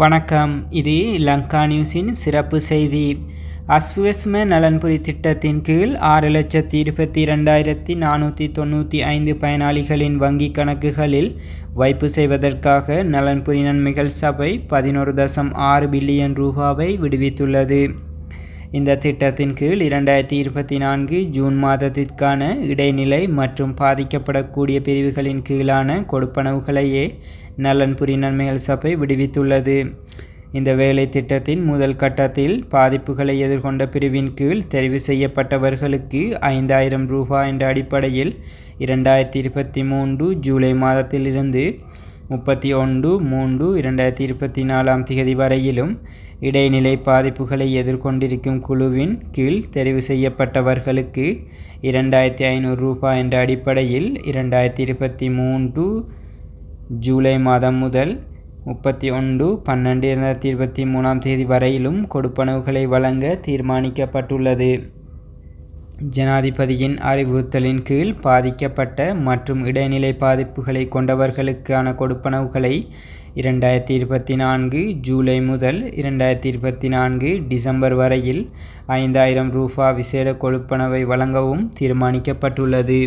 வணக்கம். இது லங்கா நியூஸின் சிறப்பு செய்தி. அஸ்வஸ்ம நலன்புரி திட்டத்தின் கீழ் ஆறு லட்சத்தி இருபத்தி ரெண்டாயிரத்தி நானூற்றி தொண்ணூற்றி ஐந்து பயனாளிகளின் வங்கிக் கணக்குகளில் வைப்பு செய்வதற்காக நலன்புரி நன்மைகள் சபை பதினோரு தசம் ஆறு பில்லியன் ரூபாவை விடுவித்துள்ளது. இந்த திட்டத்தின் கீழ் இரண்டாயிரத்தி இருபத்தி நான்கு ஜூன் மாதத்திற்கான இடைநிலை மற்றும் பாதிக்கப்படக்கூடிய பிரிவுகளின் கீழான கொடுப்பனவுகளையே நலன்புரி நன்மைகள் சபை விடுவித்துள்ளது. இந்த வேலை திட்டத்தின் முதல் கட்டத்தில் பாதிப்புகளை எதிர்கொண்ட பிரிவின் கீழ் தெரிவு செய்யப்பட்டவர்களுக்கு ஐந்தாயிரம் ரூபாய் என்ற அடிப்படையில் இரண்டாயிரத்தி இருபத்தி மூன்று ஜூலை மாதத்திலிருந்து முப்பத்தி ஒன்று மூன்று இரண்டாயிரத்தி இருபத்தி நாலாம் திகதி வரையிலும் இடைநிலை பாதிப்புகளை எதிர்கொண்டிருக்கும் குழுவின் கீழ் தெரிவு செய்யப்பட்டவர்களுக்கு இரண்டாயிரத்தி ஐநூறு ரூபாய் என்ற அடிப்படையில் இரண்டாயிரத்தி இருபத்தி மூன்று ஜூலை மாதம் முதல் முப்பத்தி ஒன்று பன்னெண்டு இரண்டாயிரத்தி இருபத்தி மூணாம் தேதி வரையிலும் கொடுப்பனவுகளை வழங்க தீர்மானிக்கப்பட்டுள்ளது. ஜனாதிபதியின் அறிவுறுத்தலின் கீழ் பாதிக்கப்பட்ட மற்றும் இடைநிலை பாதிப்புகளை கொண்டவர்களுக்கான கொடுப்பனவுகளை இரண்டாயிரத்தி இருபத்தி நான்கு ஜூலை முதல் இரண்டாயிரத்தி இருபத்தி நான்கு டிசம்பர் வரையில் ஐந்தாயிரம் ரூபா விசேட கொடுப்பனவை வழங்கவும் தீர்மானிக்கப்பட்டுள்ளது.